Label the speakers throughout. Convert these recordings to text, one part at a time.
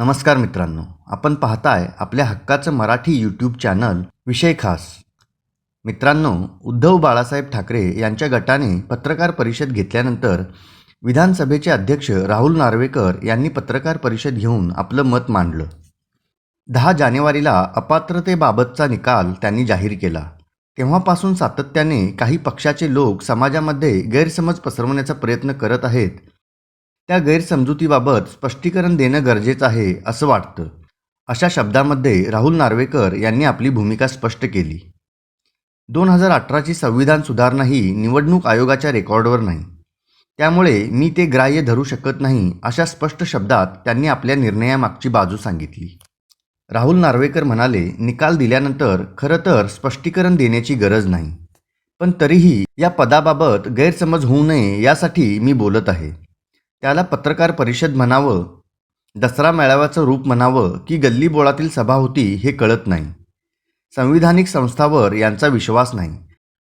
Speaker 1: नमस्कार मित्रांनो आपण पाहताय आपल्या हक्काचं मराठी यूट्यूब चॅनल विषय खास. मित्रांनो उद्धव बाळासाहेब ठाकरे यांच्या गटाने पत्रकार परिषद घेतल्यानंतर विधानसभेचे अध्यक्ष राहुल नार्वेकर यांनी पत्रकार परिषद घेऊन आपलं मत मांडलं. दहा जानेवारीला अपात्रतेबाबतचा निकाल त्यांनी जाहीर केला. तेव्हापासून सातत्याने काही पक्षाचे लोक समाजामध्ये गैरसमज पसरवण्याचा प्रयत्न करत आहेत त्या गैरसमजुतीबाबत स्पष्टीकरण देणं गरजेचं आहे असं वाटतं. अशा शब्दामध्ये राहुल नार्वेकर यांनी आपली भूमिका स्पष्ट केली. दोन हजार अठराची संविधान सुधारणा ही निवडणूक आयोगाच्या रेकॉर्डवर नाही. त्यामुळे मी ते ग्राह्य धरू शकत नाही अशा स्पष्ट शब्दात त्यांनी आपल्या निर्णयामागची बाजू सांगितली. राहुल नार्वेकर म्हणाले निकाल दिल्यानंतर खरं तर स्पष्टीकरण देण्याची गरज नाही. पण तरीही या पदाबाबत गैरसमज होऊ नये यासाठी मी बोलत आहे. त्याला पत्रकार परिषद म्हणावं दसरा मेळाव्याचं रूप म्हणावं की गल्ली बोळातील सभा होती हे कळत नाही. संविधानिक संस्थावर यांचा विश्वास नाही.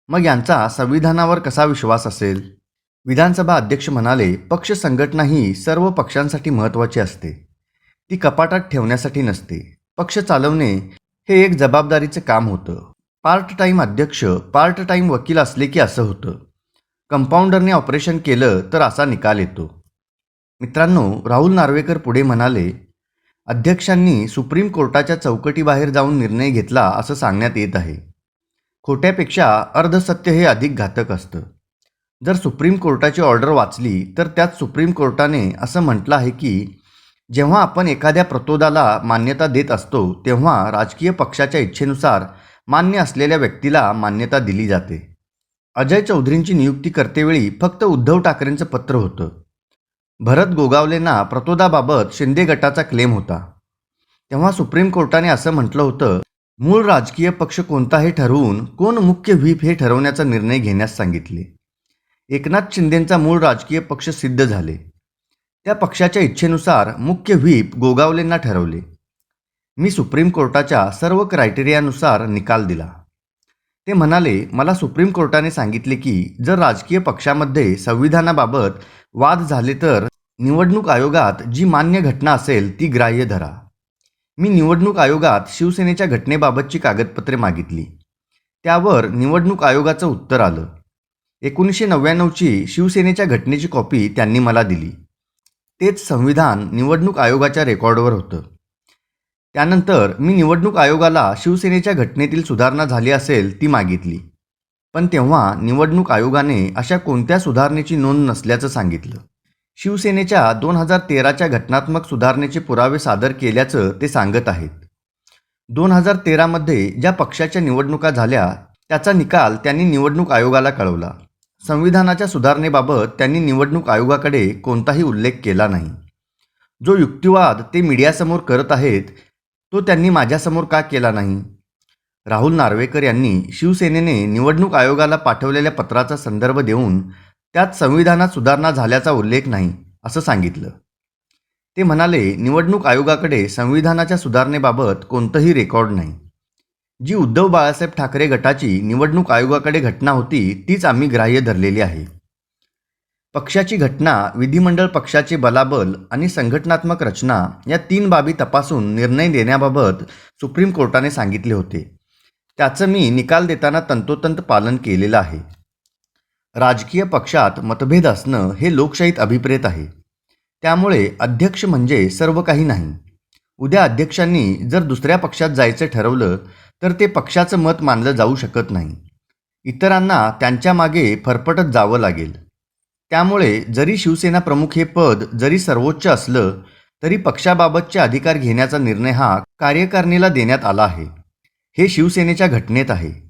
Speaker 1: मग यांचा संविधानावर कसा विश्वास असेल? विधानसभा अध्यक्ष म्हणाले पक्ष संघटना ही सर्व पक्षांसाठी महत्त्वाची असते. ती कपाटात ठेवण्यासाठी नसते. पक्ष चालवणे हे एक जबाबदारीचं काम होतं. पार्ट टाईम अध्यक्ष पार्ट टाईम वकील असले की असं होतं. कंपाऊंडरने ऑपरेशन केलं तर असा निकाल येतो. मित्रांनो राहुल नार्वेकर पुढे म्हणाले अध्यक्षांनी सुप्रीम कोर्टाच्या चौकटीबाहेर जाऊन निर्णय घेतला असं सांगण्यात येत आहे. खोट्यापेक्षा अर्धसत्य हे अधिक घातक असतं. जर सुप्रीम कोर्टाची ऑर्डर वाचली तर त्यात सुप्रीम कोर्टाने असं म्हटलं आहे की जेव्हा आपण एखाद्या प्रतोदाला मान्यता देत असतो तेव्हा राजकीय पक्षाच्या इच्छेनुसार मान्य असलेल्या व्यक्तीला मान्यता दिली जाते. अजय चौधरींची नियुक्ती करतेवेळी फक्त उद्धव ठाकरेंचं पत्र होतं. भरत गोगावलेंना प्रतोदाबाबत शिंदे गटाचा क्लेम होता. तेव्हा सुप्रीम कोर्टाने असं म्हटलं होतं मूळ राजकीय पक्ष कोणता हे ठरवून कोण मुख्य व्हीप हे ठरवण्याचा निर्णय घेण्यास सांगितले. एकनाथ शिंदेंचा मूळ राजकीय पक्ष सिद्ध झाले. त्या पक्षाच्या इच्छेनुसार मुख्य व्हीप गोगावलेंना ठरवले. मी सुप्रीम कोर्टाच्या सर्व क्रायटेरियानुसार निकाल दिला. ते म्हणाले मला सुप्रीम कोर्टाने सांगितले की जर राजकीय पक्षामध्ये संविधानाबाबत वाद झाले तर निवडणूक आयोगात जी मान्य घटना असेल ती ग्राह्य धरा. मी निवडणूक आयोगात शिवसेनेच्या घटनेबाबतची कागदपत्रे मागितली. त्यावर निवडणूक आयोगाचं उत्तर आलं. एकोणीसशे नव्याण्णवची शिवसेनेच्या घटनेची कॉपी त्यांनी मला दिली. तेच संविधान निवडणूक आयोगाच्या रेकॉर्डवर होतं. त्यानंतर मी निवडणूक आयोगाला शिवसेनेच्या घटनेतील सुधारणा झाली असेल ती मागितली. पण तेव्हा निवडणूक आयोगाने अशा कोणत्या सुधारणेची नोंद नसल्याचं सांगितलं. शिवसेनेच्या दोन हजार तेराच्या घटनात्मक सुधारणेचे पुरावे सादर केल्याचं ते सांगत आहेत. दोन हजार तेरामध्ये ज्या पक्षाच्या निवडणुका झाल्या त्याचा निकाल त्यांनी निवडणूक आयोगाला कळवला. संविधानाच्या सुधारणेबाबत त्यांनी निवडणूक आयोगाकडे कोणताही उल्लेख केला नाही. जो युक्तिवाद ते मीडियासमोर करत आहेत तो त्यांनी माझ्यासमोर का केला नाही? राहुल नार्वेकर यांनी शिवसेनेने निवडणूक आयोगाला पाठवलेल्या पत्राचा संदर्भ देऊन त्यात संविधानात सुधारणा झाल्याचा उल्लेख नाही असं सांगितलं. ते म्हणाले निवडणूक आयोगाकडे संविधानाच्या सुधारणेबाबत कोणतंही रेकॉर्ड नाही. जी उद्धव बाळासाहेब ठाकरे गटाची निवडणूक आयोगाकडे घटना होती तीच आम्ही ग्राह्य धरलेली आहे. पक्षाची घटना विधिमंडळ पक्षाचे बलाबल आणि संघटनात्मक रचना या तीन बाबी तपासून निर्णय देण्याबाबत सुप्रीम कोर्टाने सांगितले होते. त्याचं मी निकाल देताना तंतोतंत पालन केलेलं आहे. राजकीय पक्षात मतभेद असणं हे लोकशाहीत अभिप्रेत आहे. त्यामुळे अध्यक्ष म्हणजे सर्व काही नाही. उद्या अध्यक्षांनी जर दुसऱ्या पक्षात जायचं ठरवलं तर ते पक्षाचं मत मानलं जाऊ शकत नाही. इतरांना त्यांच्या मागे फरफटत जावं लागेल. त्यामुळे जरी शिवसेना प्रमुख हे पद जरी सर्वोच्च असलं तरी पक्षाबाबतचे अधिकार घेण्याचा निर्णय हा कार्यकारिणीला देण्यात आला आहे. हे शिवसेनेच्या घटनेत आहे.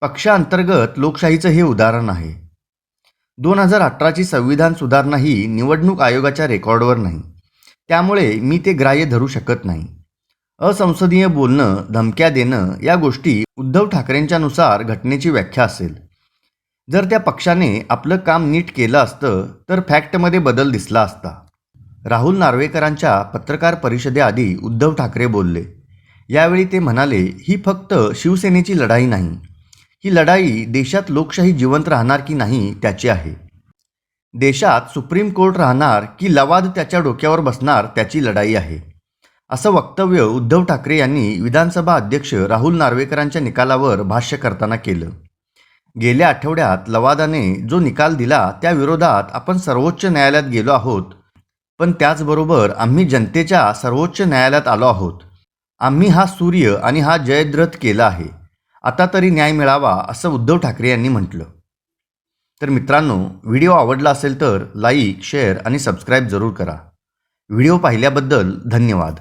Speaker 1: पक्षांतर्गत लोकशाहीचं हे उदाहरण आहे. दोन हजार अठराची संविधान सुधारणा ही निवडणूक आयोगाच्या रेकॉर्डवर नाही. त्यामुळे मी ते ग्राह्य धरू शकत नाही. असंसदीय बोलणं धमक्या देणं या गोष्टी उद्धव ठाकरेंच्यानुसार घटनेची व्याख्या असेल. जर त्या पक्षाने आपलं काम नीट केलं असतं तर फॅक्टमध्ये बदल दिसला असता. राहुल नार्वेकरांच्या पत्रकार परिषदेआधी उद्धव ठाकरे बोलले. यावेळी ते म्हणाले ही फक्त शिवसेनेची लढाई नाही. ही लढाई देशात लोकशाही जिवंत राहणार की नाही त्याची आहे. देशात सुप्रीम कोर्ट राहणार की लवाद त्याच्या डोक्यावर बसणार त्याची लढाई आहे. असं वक्तव्य उद्धव ठाकरे यांनी विधानसभा अध्यक्ष राहुल नार्वेकरांच्या निकालावर भाष्य करताना केलं. गेल्या आठवड्यात लवादाने जो निकाल दिला त्या विरोधात आपण सर्वोच्च न्यायालयात गेलो आहोत. पण त्याचबरोबर आम्ही जनतेच्या सर्वोच्च न्यायालयात आलो आहोत. आम्ही हा सूर्य आणि हा जयद्रथ केला आहे. आता तरी न्याय मिळावा असं उद्धव ठाकरे यांनी म्हटलं. तर मित्रांनो व्हिडिओ आवडला असेल तर लाईक शेअर आणि सबस्क्राईब जरूर करा. व्हिडिओ पाहिल्याबद्दल धन्यवाद.